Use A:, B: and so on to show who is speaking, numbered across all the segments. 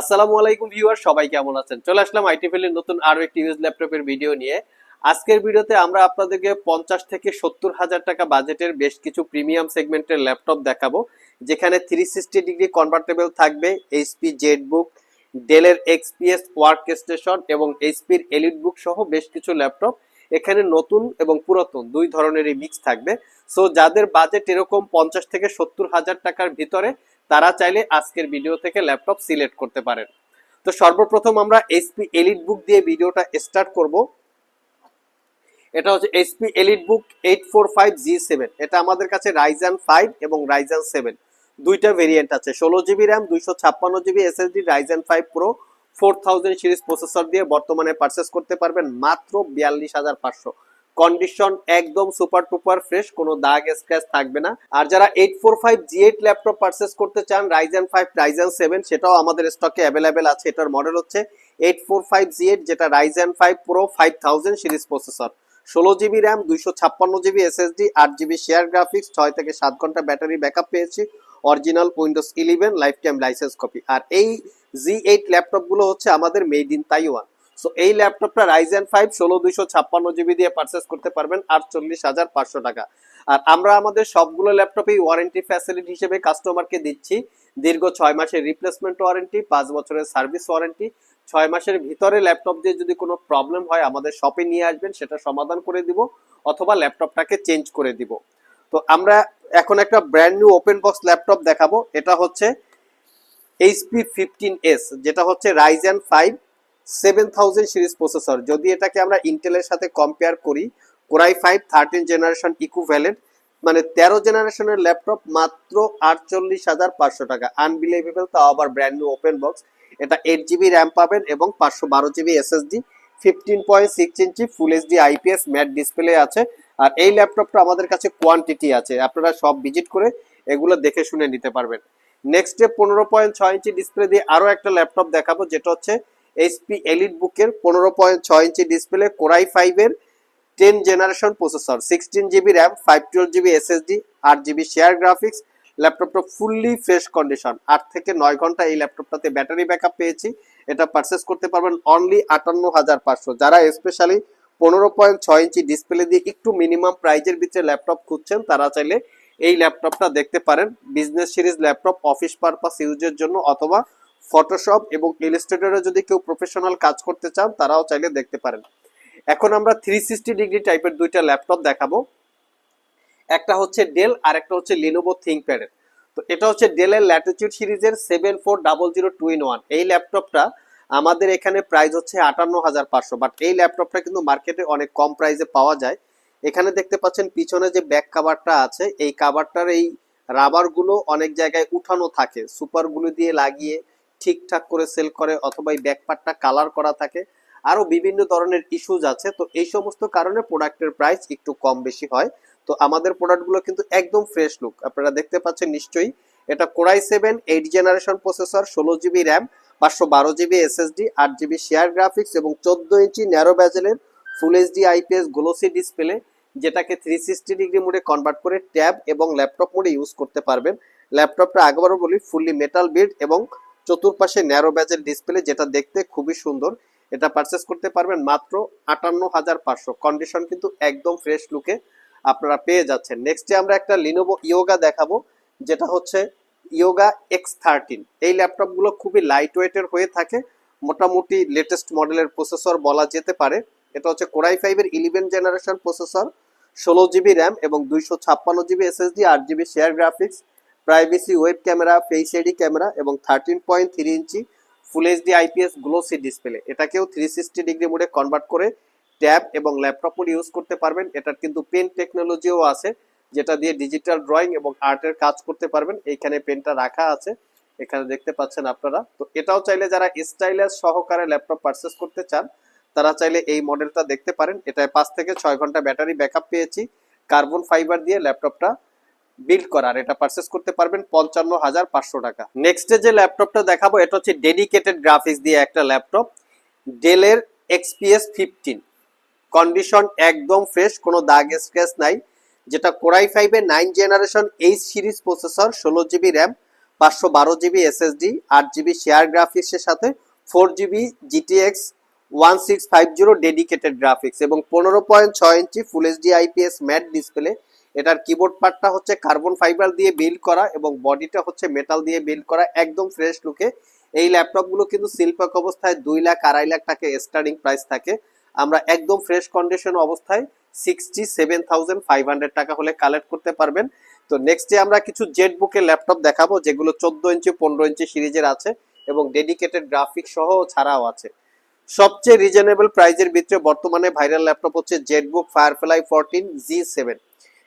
A: আসসালামু আলাইকুম ভিউয়ার সবাই কেমন আছেন? চলে আসলাম আইটিফেলের নতুন আরও একটি ইউজ ল্যাপটপের ভিডিও নিয়ে। আজকের ভিডিওতে আমরা আপনাদেরকে পঞ্চাশ থেকে সত্তর হাজার টাকা বাজেটের বেশ কিছু প্রিমিয়াম সেগমেন্টের ল্যাপটপ দেখাবো, যেখানে থ্রি সিক্সটি ডিগ্রি কনভার্টেবল থাকবে এইচপি জেড বুক ডেলের এক্সপিএস ওয়ার্ক স্টেশন এবং এইচপির এলিট বুক সহ বেশ কিছু ল্যাপটপ এখানে নতুন এবং পুরাতন দুই ধরনেরই মিক্স থাকবে। সো যাদের বাজেট এরকম পঞ্চাশ থেকে সত্তর হাজার টাকার ভিতরে তারা চাইলে আজকের ভিডিও থেকে ল্যাপটপ সিলেক্ট করতে পারেন। তো সর্বপ্রথম আমরা এইচপি এলিট বুক দিয়ে ভিডিওটা স্টার্ট করব। এটা হচ্ছে HP EliteBook eight four five G seven এটা আমাদের কাছে রাইজান ফাইভ এবং রাইজান সেভেন দুইটা ভেরিয়েন্ট আছে। ষোলো জিবি র্যাম দুইশো ছাপ্পান্ন GB SSD Ryzen five pro four thousand series processor দিয়ে বর্তমানে পারচেস করতে পারবেন মাত্র বিয়াল্লিশ হাজার পাঁচশো। কন্ডিশন একদম সুপার টুপার ফ্রেশ কোনো দাগ স্ক্র্যাচ থাকবে না। আর যারা eight four five G eight laptop purchase করতে চান রাইজেন ফাইভ রাইজেন সেভেন সেটাও আমাদের স্টকে অ্যাভেলেবেল আছে। এটার মডেল হচ্ছে eight four five G eight যেটা Ryzen five pro five thousand series processor ষোলো জিবি র্যাম দুইশো ছাপ্পান্ন জিবি এসএসডি আট জিবি শেয়ার গ্রাফিক্স ছয় থেকে সাত ঘণ্টা ব্যাটারি ব্যাকআপ পেয়েছি। Original Windows eleven life time licence copy আর এই জি এইট ল্যাপটপগুলো হচ্ছে আমাদের মেড ইন তাইওয়ান সো এই ল্যাপটপটা রাইজেন ফাইভ ষোলো দুইশো ছাপ্পান্ন জিবি দিয়ে পারচেস করতে পারবেন আটচল্লিশ হাজার পাঁচশো টাকা। আর আমরা আমাদের সবগুলো ল্যাপটপেই ওয়ারেন্টি ফ্যাসিলিটি হিসেবে কাস্টমারকে দিচ্ছি। দীর্ঘ ছয় মাসের রিপ্লেসমেন্ট ওয়ারেন্টি পাঁচ বছরের সার্ভিস ওয়ারেন্টি ছয় মাসের ভিতরে ল্যাপটপ দিয়ে যদি কোনো প্রবলেম হয়, আমাদের শপে নিয়ে আসবেন, সেটা সমাধান করে দিব অথবা ল্যাপটপটাকে চেঞ্জ করে দিব। তো আমরা এখন একটা brand new open box laptop দেখাবো। এটা হচ্ছে এইচপি ফিফটিন এস যেটা হচ্ছে Ryzen five seven thousand series processor যদি এটাকে আমরা ইন্টেলের সাথে কম্পেয়ার করি core i five thirteen generation equivalent মানে তেরো জেনারেশনের ল্যাপটপ মাত্র আটচল্লিশ হাজার পাঁচশো টাকা। আনবিলিভেবল তাও আবার ব্র্যান্ড নিউ ওপেন বক্স এটা এইট জিবি র্যাম পাবেন এবং পাঁচশো বারো GB SSD fifteen point six inch full HD IPS matte display আছে। আর এই ল্যাপটপটা আমাদের কাছে কোয়ান্টিটি আছে। আপনারা সব ভিজিট করে এগুলো দেখে শুনে নিতে পারবেন। নেক্সট ডে পনেরো পয়েন্ট ছয় ইঞ্চি ডিসপ্লে দিয়ে আরও একটা ল্যাপটপ দেখাবো, যেটা হচ্ছে এইচপি এলিট বুকের পনেরো পয়েন্ট ছয় ইঞ্চি ডিসপ্লে কোরাই ফাইভের ten generation processor sixteen GB RAM five twelve GB SSD আট জিবি শেয়ার গ্রাফিক্স ল্যাপটপটা ফুললি ফ্রেশ কন্ডিশন আট থেকে নয় ঘণ্টা এই ল্যাপটপটাতে ব্যাটারি ব্যাকআপ পেয়েছি, এটা পারচেস করতে পারবেন অনলি আটান্ন হাজার পাঁচশো। যারা স্পেশালি পনেরো পয়েন্ট ছয় ইঞ্চি ডিসপ্লে দিয়ে একটু মিনিমাম প্রাইজের ভিতরে ল্যাপটপ খুঁজছেন, তারা চাইলে এই ল্যাপটপটা দেখতে পারেন business series laptop office purpose ইউজের জন্য অথবা ফটোশপ এবং ইলিস্ট্রেটরে যদি কেউ প্রফেশনাল কাজ করতে চান, তারাও চাইলে দেখতে পারেন। এখন আমরা থ্রি সিক্সটি ডিগ্রি টাইপের দুইটা ল্যাপটপ দেখাবো। একটা হচ্ছে ডেল আর একটা হচ্ছে লিনোভো থিঙ্কপ্যাডের তো এটা হচ্ছে ডেলের ল্যাটিটিউড সিরিজের seven four double zero two in one এই ল্যাপটপটা আমাদের এখানে প্রাইস হচ্ছে আটান্ন হাজার পাঁচশো। বাট এই ল্যাপটপটা কিন্তু মার্কেটে অনেক কম প্রাইসে পাওয়া যায়। এখানে দেখতে পাচ্ছেন পিছনে যে ব্যাক কাভারটা আছে, এই কাভারটার এই রাবারগুলো অনেক জায়গায় উঠানো থাকে। সুপারগুলো দিয়ে লাগিয়ে ঠিকঠাক করে সেল করে অথবা এই ব্যাকপার্টটা কালার করা থাকে। আরও বিভিন্ন ধরনের ইস্যুজ আছে, তো এই সমস্ত কারণে প্রোডাক্টের প্রাইস একটু কম বেশি হয়। তো আমাদের প্রোডাক্টগুলো কিন্তু একদম ফ্রেশ লুক আপনারা দেখতে পাচ্ছেন নিশ্চয়ই। এটা core i seven eight generation processor ষোলো জিবি র্যাম পাঁচশো বারো জিবি এসএসডি আট জিবি শেয়ার গ্রাফিক্স এবং চোদ্দ inch narrow ব্যাজেলের full HD IPS glossy display যেটাকে থ্রি সিক্সটি ডিগ্রি মোডে কনভার্ট করে ট্যাব এবং ল্যাপটপ মোডে ইউজ করতে পারবেন। ল্যাপটপটা আগেবারও বলি ফুললি মেটাল বিল্ড এবং চতুর্পাশে ন্যারো ব্যাজেল ডিসপ্লে যেটা দেখতে খুবই সুন্দর। এটা পারচেস করতে পারবেন মাত্র আটান্ন হাজার পাঁচশো। কন্ডিশন কিন্তু একদম ফ্রেশ লুকে আপনারা পেয়ে যাচ্ছেন। নেক্সটে আমরা একটা লিনোভো ইয়োগা দেখাবো, যেটা হচ্ছে ইয়োগা এক্স থার্টিন এই ল্যাপটপগুলো খুবই লাইট ওয়েটের হয়ে থাকে। মোটামুটি লেটেস্ট মডেলের প্রসেসর বলা যেতে পারে। এটা হচ্ছে কোরাই ফাইভের ইলেভেন জেনারেশন প্রসেসর ষোলো জিবি র্যাম এবং দুইশো ছাপ্পান্ন জিবি এসএসডি আট GB share graphics privacy web camera face ID camera এবং thirteen point three inch full HD IPS glossy display এটাকেও থ্রি সিক্সটি ডিগ্রি মোডে কনভার্ট করে ট্যাব এবং ল্যাপটপ মোড ইউজ করতে পারবেন। এটার কিন্তু পেন টেকনোলজিও আছে, যেটা দিয়ে ডিজিটাল ড্রয়িং এবং আর্টের কাজ করতে পারবেন। এইখানে পেনটা রাখা আছে, এখানে দেখতে পাচ্ছেন আপনারা। তো এটাও চাইলে যারা স্টাইলাস সহকারে ল্যাপটপ পারচেস করতে চান, তারা চাইলে এই মডেলটা দেখতে পারেন। এটায় পাঁচ থেকে ছয় ঘণ্টা ব্যাটারি ব্যাকআপ পেয়েছি। কার্বন ফাইবার দিয়ে ল্যাপটপটা বিল্ড করার এটা পারচেস করতে পারবেন পঞ্চান্ন হাজার পাঁচশো টাকা। নেক্সটে যে ল্যাপটপটা দেখাবো, এটা হচ্ছে ডেডিকেটেড গ্রাফিক্স দিয়ে একটা ল্যাপটপ ডেলের এক্সপিএস ফিফটিন কন্ডিশন একদম ফ্রেশ কোনো দাগ স্ক্র্যাচ নাই, যেটা কোরাই ফাইভে nine generation H series processor ষোলো জিবি র্যাম পাঁচশো বারো জিবি এসএসডি আট জিবি শেয়ার গ্রাফিক্সের সাথে four GB GTX one six five zero dedicated graphics এবং পনেরো পয়েন্ট ছয় inch full HD IPS matte display এটার কিবোর্ড পার্টটা হচ্ছে কার্বন ফাইবার দিয়ে বিল্ড করা এবং বডিটা হচ্ছে মেটাল দিয়ে বিল্ড করা, একদম ফ্রেশ লুকে এই ল্যাপটপগুলো কিন্তু শিল্পক অবস্থায় দুই লাখ, আড়াই লাখ টাকা স্টার্টিং প্রাইস থাকে। আমরা একদম ফ্রেশ কন্ডিশন অবস্থায় sixty seven thousand five hundred টাকা হলে কালেক্ট করতে পারবেন। তো নেক্সটে আমরা কিছু জেট বুকের ল্যাপটপ দেখাবো, যেগুলো চোদ্দ ইঞ্চি, পনেরো ইঞ্চি সিরিজের আছে এবং ডেডিকেটেড গ্রাফিক সহ ছাড়াও আছে। সবচেয়ে রিজনেবল প্রাইজের ভিতরে বর্তমানে ভাইরাল ল্যাপটপ হচ্ছে ZBook Firefly fourteen G seven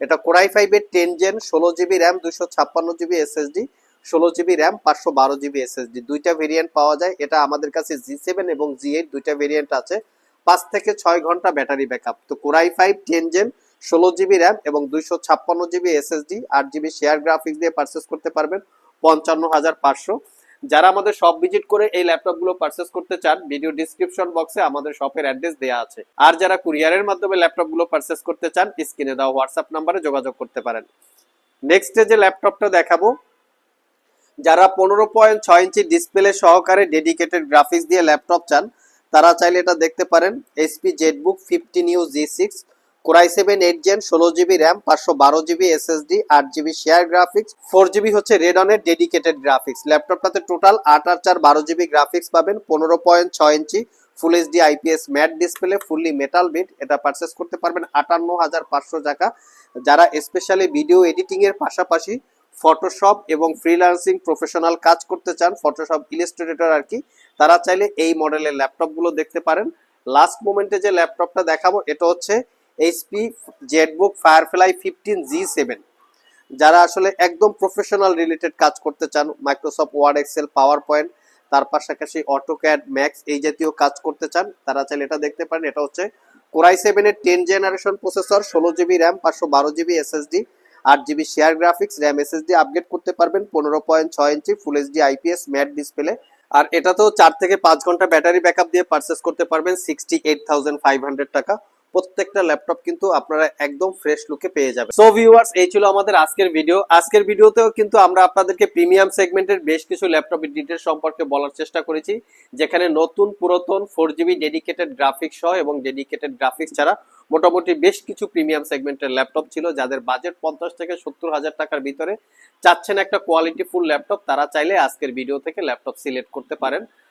A: এটা কোরাই ফাইভের টেন জেন ষোলো জিবি র্যাম দুশো ছাপ্পান্ন জিবি এসএসডি ষোলো জিবি র্যাম, পাঁচশো বারো জিবি এসএসডি দুইটা ভেরিয়েন্ট পাওয়া যায়। এটা আমাদের কাছে জি সেভেন এবং জি এইট দুইটা ভেরিয়েন্ট আছে। পাঁচ থেকে ছয় ঘণ্টা ব্যাটারি ব্যাকআপ তো core i five ten gen ষোলো জিবি র্যাম এবং দুইশো ছাপ্পান্ন জিবি এসএসডি আট জিবি শেয়ার গ্রাফিক্স দিয়ে পারচেস করতে পারবেন। পঞ্চান্ন হাজার পাঁচশো। যারা আমাদের শপ ভিজিট করে এই ল্যাপটপগুলো পারচেস করতে চান ভিডিও ডিসক্রিপশন বক্সে আমাদের শপের অ্যাড্রেস দেওয়া আছে। আর যারা কুরিয়ারের মাধ্যমে ল্যাপটপগুলো পারচেস করতে চান স্ক্রিনে দেওয়া হোয়াটসঅ্যাপ নাম্বারে যোগাযোগ করতে পারেন। নেক্সট যে ল্যাপটপটা দেখাবো, যারা পনেরো পয়েন্ট ছয় ইঞ্চি ডিসপ্লে সহকারে ডেডিকেটেড গ্রাফিক্স দিয়ে ল্যাপটপ চান, তারা চাইলে এটা দেখতে পারেন HP ZBook fifteen U G six core i seven, eight gen ষোলো জিবি র্যাম পাঁচশো বারো জিবি এসএসডি আট GB share graphics four GB হচ্ছে রেডনের ডেডিকেটেড গ্রাফিক্স ল্যাপটপটাতে টোটাল আট আট চার বারো জিবি গ্রাফিক্স পাবেন, পনেরো পয়েন্ট ছয় inch full HD IPS matte display fully metal build এটা পারচেস করতে পারবেন আটান্ন হাজার পাঁচশো টাকা। যারা স্পেশালি ভিডিও এডিটিং এর পাশাপাশি ফটোশপ এবং ফ্রিল্যান্সিং প্রফেশনাল কাজ করতে চান ফটোশপ ইলাস্ট্রেটর আর কি, তারা চাইলে এই মডেলের ল্যাপটপগুলো দেখতে পারেন। লাস্ট মোমেন্টে যে ল্যাপটপটা দেখাবো, এটা হচ্ছে HP ZBook Firefly fifteen G seven যারা আসলে একদম প্রফেশনাল রিলেটেড কাজ করতে চান Microsoft Word Excel PowerPoint তার পাশাপাশি অটোক্যাড ম্যাক্স এই জাতীয় কাজ করতে চান, তারা চাইলে এটা দেখতে পারেন। এটা হচ্ছে কোরাই সেভেনের টেন জেনারেশন প্রসেসর ষোলো জিবি র্যাম পাঁচশো বারো জিবি এসএসডি আট GB share graphics RAM SSD upgrade করতে পারবেন, পনেরো পয়েন্ট ছয় inch full HD IPS matte display আর এটা তো চার থেকে পাঁচ ঘণ্টা ব্যাটারি ব্যাকআপ দিয়ে পারচেস করতে পারবেন sixty eight thousand five hundred টাকা। প্রত্যেকটা ল্যাপটপ কিন্তু আপনারা একদম ফ্রেশ লুকে পেয়ে যাবেন। সো ভিউয়ার্স এই ছিল আমাদের আজকের ভিডিও আজকের ভিডিওতেও কিন্তু আমরা আপনাদেরকে প্রিমিয়াম সেগমেন্টের বেশ কিছু ল্যাপটপের ডিটেলস সম্পর্কে বলার চেষ্টা করেছি, যেখানে নতুন, পুরাতন ফোর জিবি ডেডিকেটেড গ্রাফিক্স সহ এবং ডেডিকেটেড গ্রাফিক্স ছাড়া মোটামুটি বেশ কিছু প্রিমিয়াম সেগমেন্টের ল্যাপটপ ছিল, যাদের বাজেট পঞ্চাশ থেকে সত্তর হাজার টাকার ভিতরে। চাচ্ছেন একটা কোয়ালিটি ফুল ল্যাপটপ তারা চাইলে আজকের ভিডিও থেকে ল্যাপটপ সিলেক্ট করতে পারেন।